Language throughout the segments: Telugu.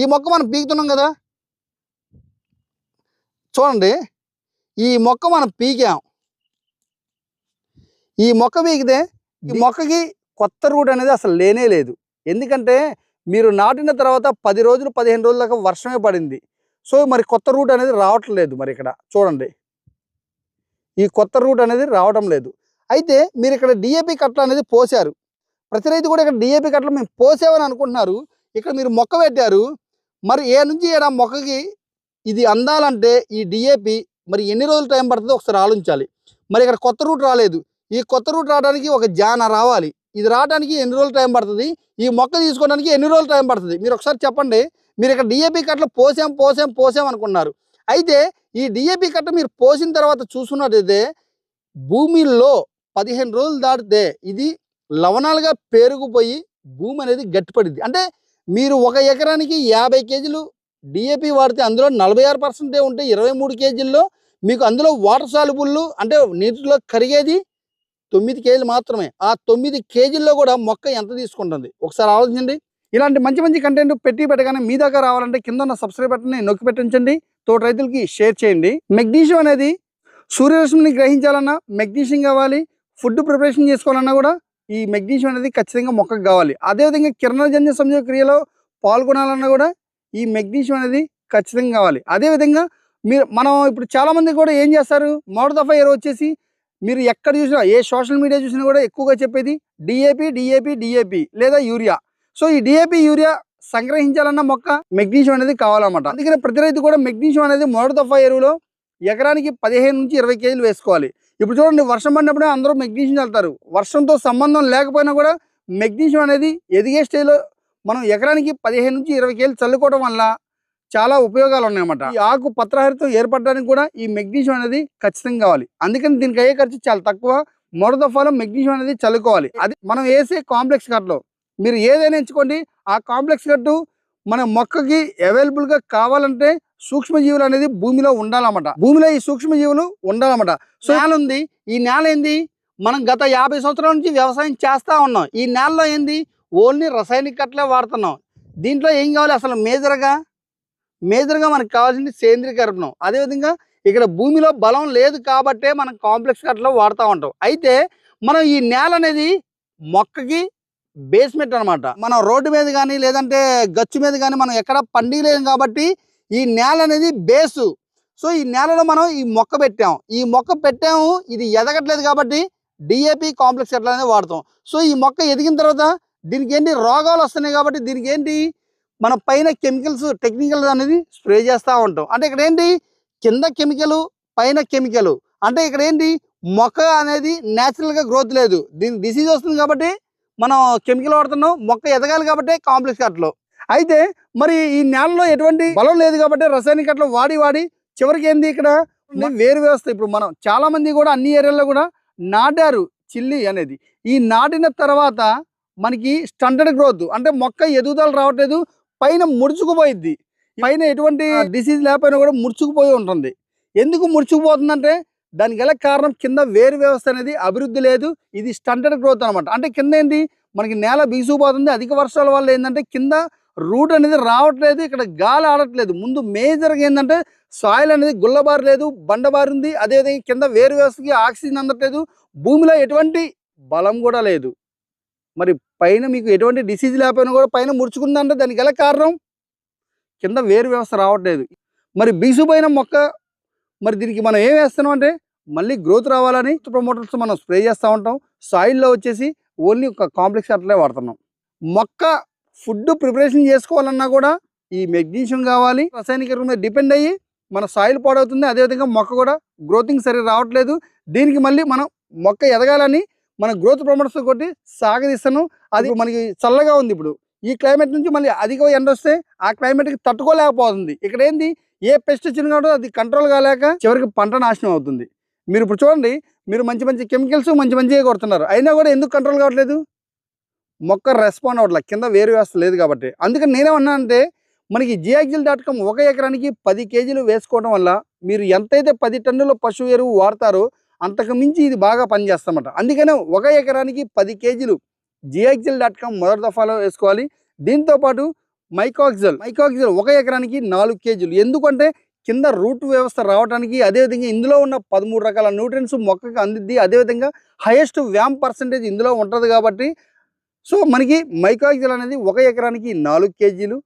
ఈ మొక్క మనం పీకుతున్నాం కదా. చూడండి. ఈ మొక్క మనం పీకాం. ఈ మొక్క పీకితే ఈ మొక్కకి కొత్త రూట్ అనేది అసలు లేనే లేదు. ఎందుకంటే మీరు నాటిన తర్వాత పది రోజులు పదిహేను రోజుల దాకా వర్షమే పడింది. సో మరి కొత్త రూట్ అనేది రావట్లేదు మరి ఇక్కడ. చూడండి. ఈ కొత్త రూట్ అనేది రావడం లేదు. అయితే మీరు ఇక్కడ డిఏపి కట్టలు అనేది పోసారు ప్రతి రైతు కూడా ఇక్కడ డిఏపి కట్టలు మేము పోసామని అనుకుంటున్నారు. ఇక్కడ మీరు మొక్క పెట్టారు. మరి ఏ నుంచి ఏడా మొక్కకి ఇది అందాలంటే ఈ డిఏపి మరి ఎన్ని రోజులు టైం పడుతుందో ఒకసారి ఆలోచించాలి. మరి ఇక్కడ కొత్త రూట్ రాలేదు. ఈ కొత్త రూట్ రావడానికి ఒక జాన రావాలి. ఇది రావడానికి ఎన్ని రోజులు టైం పడుతుంది? ఈ మొక్క తీసుకోవడానికి ఎన్ని రోజులు టైం పడుతుంది? మీరు ఒకసారి చెప్పండి. మీరు ఇక్కడ డిఏపి కట్టలు పోసాం పోసాం పోసాం అనుకున్నారు. అయితే ఈ డిఏపి కట్ట మీరు పోసిన తర్వాత చూసుకున్నట్టయితే భూమిలో పదిహేను రోజులు దాటితే ఇది లవణాలుగా పేరుకుపోయి భూమి అనేది గట్టిపడింది అంటే మీరు ఒక ఎకరానికి యాభై కేజీలు డిఏపి వాడితే అందులో నలభై ఆరు పర్సెంటే ఉంటే ఇరవై మూడు కేజీల్లో మీకు అందులో వాటర్ సాలుబుళ్ళు అంటే నీటిలో కరిగేది తొమ్మిది కేజీలు మాత్రమే. ఆ తొమ్మిది కేజీల్లో కూడా మొక్క ఎంత తీసుకుంటుంది? ఒకసారి ఆలోచించండి. ఇలాంటి మంచి మంచి కంటెంట్ పెట్టి పెట్టగానే మీ దగ్గర రావాలంటే కింద ఉన్న సబ్స్క్రైబ్ బటన్ని నొక్కి పెట్టించండి. తోటి రైతులకి షేర్ చేయండి. మెగ్నీషియం అనేది సూర్యరశ్మిని గ్రహించాలన్నా మెగ్నీషియం కావాలి. ఫుడ్ ప్రిపరేషన్ చేసుకోవాలన్నా కూడా ఈ మెగ్నీషియం అనేది ఖచ్చితంగా మొక్కకు కావాలి. అదేవిధంగా కిరణజన్య సంయోగ క్రియలో పాల్గొనాలన్నా కూడా ఈ మెగ్నీషియం అనేది ఖచ్చితంగా కావాలి. అదేవిధంగా మీరు మనం ఇప్పుడు చాలామంది కూడా ఏం చేస్తారు? మోడల్ ఆఫ్ ఇయర్ వచ్చేసి మీరు ఎక్కడ చూసినా ఏ సోషల్ మీడియా చూసినా కూడా ఎక్కువగా చెప్పేది డిఏపి డిఏపి డిఏపి లేదా యూరియా. సో ఈ డిఏపి యూరియా సంగ్రహించాలన్న మొక్క మెగ్నీషియం అనేది కావాలన్నమాట. అందుకని ప్రతి రైతు కూడా మెగ్నీషియం అనేది మొదటి దఫా ఎరువులో ఎకరానికి పదిహేను నుంచి ఇరవై కేజీలు వేసుకోవాలి. ఇప్పుడు చూడండి వర్షం పడినప్పుడే అందరూ మెగ్నీషియం చల్లుతారు. వర్షంతో సంబంధం లేకపోయినా కూడా మెగ్నీషియం అనేది ఎదిగే స్టేజ్లో మనం ఎకరానికి పదిహేను నుంచి ఇరవై కేజీలు చల్లుకోవడం వల్ల చాలా ఉపయోగాలు ఉన్నాయన్నమాట. ఈ ఆకు పత్రహరితం ఏర్పడడానికి కూడా ఈ మెగ్నీషియం అనేది ఖచ్చితంగా కావాలి. అందుకని దీనికి అయ్యే ఖర్చు చాలా తక్కువ. మొదటి దఫాలో మెగ్నీషియం అనేది చల్లుకోవాలి. అది మనం వేసే కాంప్లెక్స్ కట్లో మీరు ఏదైనా ఎంచుకోండి. ఆ కాంప్లెక్స్ కట్టు మన మొక్కకి అవైలబుల్గా కావాలంటే సూక్ష్మజీవులు అనేది భూమిలో ఉండాలన్నమాట. భూమిలో ఈ సూక్ష్మజీవులు ఉండాలన్నమాట. సో నేల ఉంది ఈ నేల ఏంది? మనం గత యాభై సంవత్సరాల నుంచి వ్యవసాయం చేస్తా ఉన్నాం. ఈ నేలలో ఏంది? ఓన్లీ రసాయనిక కట్లే వాడుతున్నాం. దీంట్లో ఏం కావాలి అసలు? మేజర్గా? మేజర్గా మనకు కావాల్సింది సేంద్రియ కర్బనం. అదేవిధంగా ఇక్కడ భూమిలో బలం లేదు కాబట్టే మనం కాంప్లెక్స్ కట్లో వాడుతూ ఉంటాం. అయితే మనం ఈ నేల అనేది మొక్కకి బేస్మెంట్ అన్నమాట. మనం రోడ్డు మీద కానీ లేదంటే గచ్చు మీద కానీ మనం ఎక్కడ పండిలేం కాబట్టి ఈ నేల అనేది బేసు. సో ఈ నేలలో మనం ఈ మొక్క పెట్టాము ఈ మొక్క పెట్టాము ఇది ఎదగట్లేదు కాబట్టి డిఏపి కాంప్లెక్స్ ఎట్లా అనేది వాడతాం. సో ఈ మొక్క ఎదిగిన తర్వాత దీనికి ఏంటి రోగాలు వస్తున్నాయి కాబట్టి దీనికి ఏంటి మన పైన కెమికల్స్ టెక్నికల్ అనేది స్ప్రే చేస్తూ ఉంటాం. అంటే ఇక్కడ ఏంటి? కింద కెమికల్ పైన కెమికల్. అంటే ఇక్కడ ఏంటి? మొక్క అనేది న్యాచురల్గా గ్రోత్ లేదు. దీనికి డిసీజ్ వస్తుంది కాబట్టి మనం కెమికల్ వాడుతున్నాం మొక్క ఎదగాలి కాబట్టి కాంప్లెక్స్ కట్టలో అయితే మరి ఈ నేలలో ఎటువంటి బలం లేదు కాబట్టి రసాయనిక వాడి వాడి చివరికి ఏంది ఇక్కడ? వేరు వ్యవస్థ. ఇప్పుడు మనం చాలా మంది కూడా అన్ని ఏరియాల్లో కూడా నాటారు చిల్లి అనేది. ఈ నాటిన తర్వాత మనకి స్టంటెడ్ గ్రోత్ అంటే మొక్క ఎదుగుదల రావట్లేదు పైన ముడుచుకుపోయిద్ది. పైన ఎటువంటి డిసీజ్ లేకపోయినా కూడా ముడుచుకుపోయి ఉంటుంది. ఎందుకు ముడుచుకుపోతుందంటే దానికి గల కారణం కింద వేరు వ్యవస్థ అనేది అభివృద్ధి లేదు ఇది స్టంటెడ్ గ్రోత్ అనమాట అంటే కింద ఏంటి మనకి నేల బీసుకుపోతుంది అధిక వర్షాల వల్ల ఏంటంటే కింద రూట్ అనేది రావట్లేదు ఇక్కడ గాలి ఆడట్లేదు. ముందు మేజర్గా ఏంటంటే సాయిల్ అనేది గుల్లబారలేదు బండబారింది. అదేవిధంగా కింద వేరు వ్యవస్థకి ఆక్సిజన్ అందట్లేదు. భూమిలో ఎటువంటి బలం కూడా లేదు. మరి పైన మీకు ఎటువంటి డిసీజ్ లేకపోయినా కూడా పైన ముడుచుకుందంటే దానికి గల కారణం? కింద వేరు వ్యవస్థ రావట్లేదు. మరి బీసుపోయిన మొక్క మరి దీనికి మనం ఏం వేస్తున్నాం అంటే మళ్ళీ గ్రోత్ రావాలని ప్రమోటర్స్ మనం స్ప్రే చేస్తూ ఉంటాం. సాయిల్లో వచ్చేసి ఓన్లీ ఒక కాంప్లెక్స్ అట్లే వాడుతున్నాం. మొక్క ఫుడ్ ప్రిపరేషన్ చేసుకోవాలన్నా కూడా ఈ మెగ్నీషియం కావాలి. రసాయనిక ఎరువు మీద డిపెండ్ అయ్యి మన సాయిల్ పాడవుతుంది. అదేవిధంగా మొక్క కూడా గ్రోతింగ్ సరిగ్గా రావట్లేదు. దీనికి మళ్ళీ మనం మొక్క ఎదగాలని మన గ్రోత్ ప్రమోటర్స్ కొట్టి సాగదీస్తాను. అది మనకి చల్లగా ఉంది ఇప్పుడు. ఈ క్లైమేట్ నుంచి మళ్ళీ అధిక ఎండ వస్తే ఆ క్లైమేట్కి తట్టుకోలేకపోతుంది. ఇక్కడ ఏంది? ఏ పెస్ట్ వచ్చినా అది కంట్రోల్ కాలేక చివరికి పంట నాశనం అవుతుంది. మీరు ఇప్పుడు చూడండి మీరు మంచి మంచి కెమికల్స్ మంచి మంచిగా కొడుతున్నారు. అయినా కూడా ఎందుకు కంట్రోల్ కావట్లేదు? మొక్క రెస్పాండ్ అవ్వట్లేదు కింద వేరు వ్యవస్థ లేదు కాబట్టి. అందుకని నేనేమన్నా అంటే మనకి జియాక్జిల్ డాట్ కామ్ ఒక ఎకరానికి పది కేజీలు వేసుకోవడం వల్ల మీరు ఎంతైతే పది టన్నుల పశువు ఎరువు వాడతారో అంతకు మించి ఇది బాగా పనిచేస్తామట అందుకనే ఒక ఎకరానికి పది కేజీలు జియాక్జిల్ డాట్ కామ్ మొదటి దఫాలో వేసుకోవాలి. దీంతోపాటు మైకాక్జిల్ మైకాక్జిల్ ఒక ఎకరానికి నాలుగు కేజీలు. ఎందుకంటే కింద రూట్ వ్యవస్థ రావడానికి అదేవిధంగా ఇందులో ఉన్న పదమూడు రకాల న్యూట్రియన్స్ మొక్కకు అందిద్ది. అదేవిధంగా హైయెస్ట్ వ్యామ్ పర్సంటేజ్ ఇందులో ఉంటుంది కాబట్టి సో మనకి మైకాక్సిల్ అనేది ఒక ఎకరానికి నాలుగు కేజీలు.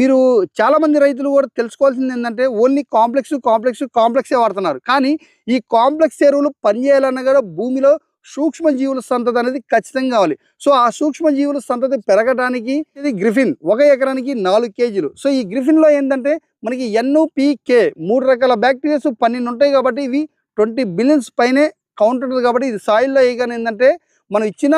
మీరు చాలామంది రైతులు కూడా తెలుసుకోవాల్సింది ఏంటంటే ఓన్లీ కాంప్లెక్స్ కాంప్లెక్స్ కాంప్లెక్సే వాడుతున్నారు. కానీ ఈ కాంప్లెక్స్ ఎరువులు పనిచేయాలన్నా కూడా భూమిలో సూక్ష్మ జీవుల సంతతి అనేది ఖచ్చితంగా కావాలి. సో ఆ సూక్ష్మ జీవుల సంతతి పెరగడానికి ఇది గ్రిఫిన్. ఒక ఎకరానికి నాలుగు కేజీలు. సో ఈ గ్రిఫిన్లో ఏంటంటే మనకి ఎన్ఓపికే మూడు రకాల బ్యాక్టీరియాస్ పన్నెండు ఉంటాయి కాబట్టి ఇవి ట్వంటీ బిలియన్స్ పైనే కౌంట్ ఉంటుంది కాబట్టి ఇది సాయిల్లో వేయగానే ఏంటంటే మనం ఇచ్చిన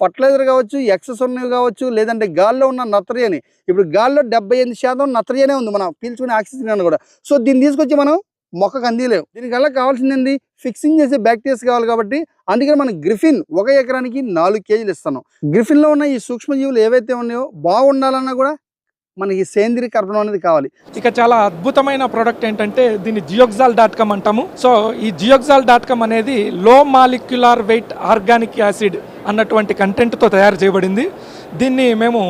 ఫర్టిలైజర్ కావచ్చు ఎక్సెస్ ఉన్నవి కావచ్చు లేదంటే గాల్లో ఉన్న నత్రజని ఇప్పుడు గాల్లో డెబ్బై ఎనిమిది శాతం నత్రజనే ఉంది మనం పీల్చుకునే ఆక్సిజన్ కూడా. సో దీన్ని తీసుకొచ్చి మనం మొక్కకు అందిలేవు దీనికల్లా కావాల్సింది ఏంది ఫిక్సింగ్ చేసే బ్యాక్టీరియాస్ కావాలి కాబట్టి అందుకని మనం గ్రిఫిన్ ఒక ఎకరానికి నాలుగు కేజీలు ఇస్తాను గ్రిఫిన్లో ఉన్న ఈ సూక్ష్మజీవులు ఏవైతే ఉన్నాయో బాగుండాలన్నా కూడా మనకి సేంద్రియ కర్బనం అనేది కావాలి. ఇక చాలా అద్భుతమైన ప్రోడక్ట్ ఏంటంటే దీన్ని జియోక్సాల్ డాట్ కామ్ అంటాము. సో ఈ జియోక్సాల్ డాట్ కామ్ అనేది లో మాలిక్యులార్ వెయిట్ ఆర్గానిక్ యాసిడ్ అన్నటువంటి కంటెంట్తో తయారు చేయబడింది. దీన్ని మేము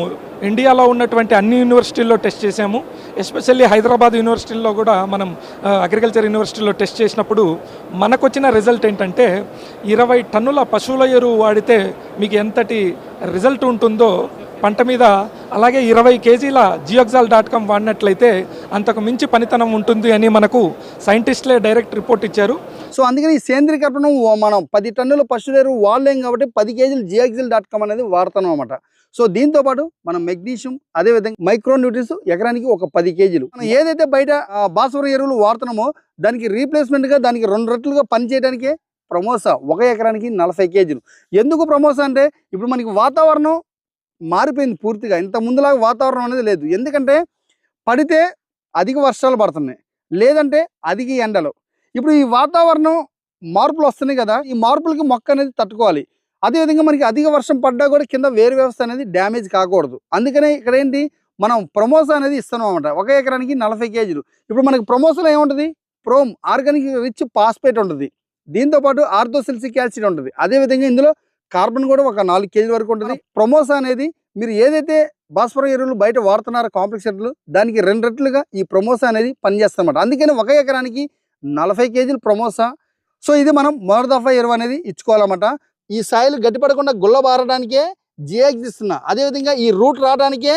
ఇండియాలో ఉన్నటువంటి అన్ని యూనివర్సిటీల్లో టెస్ట్ చేసాము ఎస్పెషల్లీ హైదరాబాద్ యూనివర్సిటీల్లో కూడా మనం అగ్రికల్చర్ యూనివర్సిటీలో టెస్ట్ చేసినప్పుడు మనకొచ్చిన రిజల్ట్ ఏంటంటే ఇరవై టన్నుల పశువుల ఎరువు వాడితే మీకు ఎంతటి రిజల్ట్ ఉంటుందో పంట మీద అలాగే ఇరవై కేజీల జియోక్సాల్ డాట్ కామ్ వాడినట్లయితే అంతకు మించి పనితనం ఉంటుంది అని మనకు సైంటిస్టులే డైరెక్ట్ రిపోర్ట్ ఇచ్చారు. సో అందుకని ఈ సేంద్రియ మనం పది టన్నుల పశువులేరు వాడలేం కాబట్టి పది కేజీలు జియాక్సిల్ డాట్ కామ్ అనేది వాడతాం అనమాట సో దీంతో పాటు మనం మెగ్నీషియం అదేవిధంగా మైక్రో న్యూట్రిన్స్ ఎకరానికి ఒక పది కేజీలు. మనం ఏదైతే బయట ఆ, భాస్వరం ఎరువులు వాడుతున్నామో దానికి రీప్లేస్మెంట్గా దానికి రెండు రెట్లుగా పనిచేయడానికే ప్రమోసా ఒక ఎకరానికి నలభై కేజీలు. ఎందుకు ప్రమోసా అంటే ఇప్పుడు మనకి వాతావరణం మారిపోయింది పూర్తిగా. ఇంత ముందులాగా వాతావరణం అనేది లేదు. ఎందుకంటే పడితే అధిక వర్షాలు పడుతున్నాయి. లేదంటే అధిక ఎండలు. ఇప్పుడు ఈ వాతావరణం మార్పులు వస్తున్నాయి కదా ఈ మార్పులకి మొక్క అనేది తట్టుకోవాలి. అదేవిధంగా మనకి అధిక వర్షం పడ్డా కూడా కింద వేరు వ్యవస్థ అనేది డ్యామేజ్ కాకూడదు. అందుకనే ఇక్కడ ఏంటి మనం ప్రమోసా అనేది ఇస్తున్నాం అనమాట ఒక ఎకరానికి నలభై కేజీలు. ఇప్పుడు మనకి ప్రమోసలో ఏముంటుంది? ప్రోమ్ ఆర్గానిక్ రిచ్ పాస్పేట్ ఉంటుంది. దీంతో పాటు ఆర్థోసిల్సిక్ ఉంటుంది. అదేవిధంగా ఇందులో కార్బన్ కూడా ఒక నాలుగు కేజీల వరకు ఉంటుంది. ప్రమోసా అనేది మీరు ఏదైతే భాస్వరం ఎరువులు బయట వాడుతున్నారో కాంప్లెక్స్ ఎరువులు దానికి రెండు రెట్లుగా ఈ ప్రమోసా అనేది పనిచేస్తామన్నమాట అందుకని ఒక ఎకరానికి నలభై కేజీలు ప్రమోసా. సో ఇది మనం మొదటి దఫా ఎరువు అనేది ఇచ్చుకోవాలన్నమాట. ఈ సాయిల్ గట్టిపడకుండా గుల్లబారడానికే జియాక్స్ ఇస్తున్నా. అదేవిధంగా ఈ రూట్ రావడానికే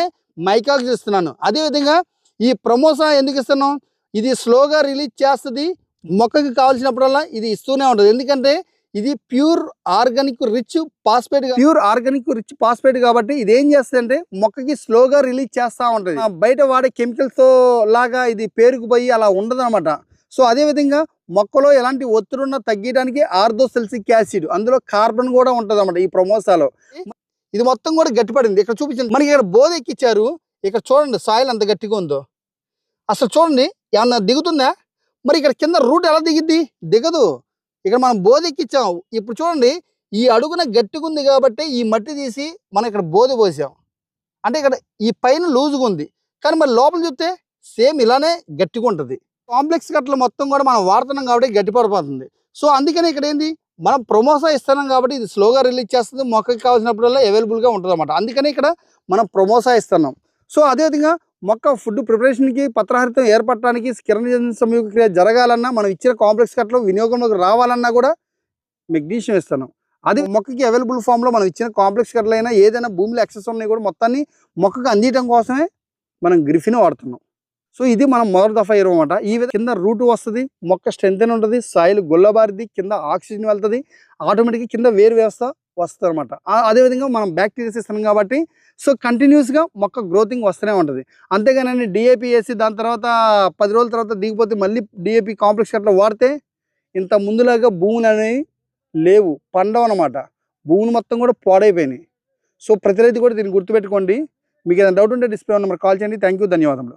మైకాక్స్ ఇస్తున్నాను. అదేవిధంగా ఈ ప్రమోసా ఎందుకు ఇస్తున్నాం? ఇది స్లోగా రిలీజ్ చేస్తుంది. మొక్కకి కావాల్సినప్పుడల్లా ఇది ఇస్తూనే ఉంటుంది. ఎందుకంటే ఇది pure organic rich phosphate pure organic rich phosphate కాబట్టి ఇది ఏం చేస్తుందంటే మొక్కకి స్లోగా రిలీజ్ చేస్తూ ఉంటుంది. బయట వాడే కెమికల్స్తో లాగా ఇది పేరుకుపోయి అలా ఉండదు సో అదే విధంగా మొక్కలో ఎలాంటి ఒత్తిడి ఉన్నా తగ్గడానికి ఆర్థోసెల్సిక్ యాసిడ్ అందులో కార్బన్ కూడా ఉంటుంది అన్నమాట ఈ ప్రమోసాలో. ఇది మొత్తం కూడా గట్టిపడింది. ఇక్కడ చూపించండి. మనకి ఇక్కడ బోధ ఎక్కిచ్చారు. ఇక్కడ చూడండి సాయిల్ ఎంత గట్టిగా ఉందో. అసలు చూడండి ఏమన్నా దిగుతుందా? మరి ఇక్కడ కింద రూట్ ఎలా దిగిద్ది? దిగదు. ఇక్కడ మనం బోధ ఇప్పుడు చూడండి ఈ అడుగున గట్టిగా ఉంది కాబట్టి ఈ మట్టి తీసి మనం ఇక్కడ బోధ పోసాం. అంటే ఇక్కడ ఈ పైన లూజుగా ఉంది కానీ మరి లోపల చూస్తే సేమ్ ఇలానే గట్టిగా ఉంటుంది కాంప్లెక్స్ కట్టలు మొత్తం కూడా మనం వాడుతున్నాం కాబట్టి గట్టి పడిపోతుంది సో అందుకని ఇక్కడ ఏంది? మనం ప్రమోసా ఇస్తున్నాం కాబట్టి ఇది స్లోగా రిలీజ్ చేస్తుంది. మొక్కకి కావాల్సినప్పుడల్లా అవైలబుల్గా ఉంటుంది అనమాట అందుకని ఇక్కడ మనం ప్రమోసా ఇస్తున్నాం. సో అదేవిధంగా మొక్క ఫుడ్ ప్రిపరేషన్కి పత్రహరితం ఏర్పడటానికి కిరణ సంయోగ జరగాలన్నా మనం ఇచ్చిన కాంప్లెక్స్ కట్టలు వినియోగంలోకి రావాలన్నా కూడా మెగ్నీషియం ఇస్తున్నాం అది మొక్కకి అవైలబుల్ ఫామ్లో మనం ఇచ్చిన కాంప్లెక్స్ కట్టలైనా ఏదైనా భూమిలో ఎక్సెస్ ఉన్నాయి కూడా మొత్తాన్ని మొక్కకు అందించడం కోసమే మనం గ్రిఫిన్ వాడుతున్నాం. సో ఇది మనం మొదటి దఫా ఎరువు అనమాట ఈ విధంగా కింద రూట్ వస్తుంది మొక్క స్ట్రెంత్ అని ఉంటుంది సాయిల్ గుల్లబారిది కింద ఆక్సిజన్ వెళ్తుంది ఆటోమేటిక్గా కింద వేరు వ్యవస్థ వస్తుంది అనమాట అదేవిధంగా మనం బ్యాక్టీరియాస్ ఇస్తున్నాం కాబట్టి సో కంటిన్యూస్గా మొక్క గ్రోతింగ్ వస్తూనే ఉంటుంది. అంతేగాని డిఏపి వేసి దాని తర్వాత పది రోజుల తర్వాత దిగిపోతే మళ్ళీ డిఏపి కాంప్లెక్స్ అట్లా వాడితే ఇంత ముందులాగా భూములు అనేవి లేవు. పండవు అనమాట భూములు మొత్తం కూడా పాడైపోయినాయి. సో ప్రతి రైతు కూడా దీన్ని గుర్తుపెట్టుకోండి. మీకు ఏదైనా డౌట్ ఉంటే డిస్ప్లే నెంబర్ కాల్ చేయండి. థ్యాంక్ యూ ధన్యవాదములు.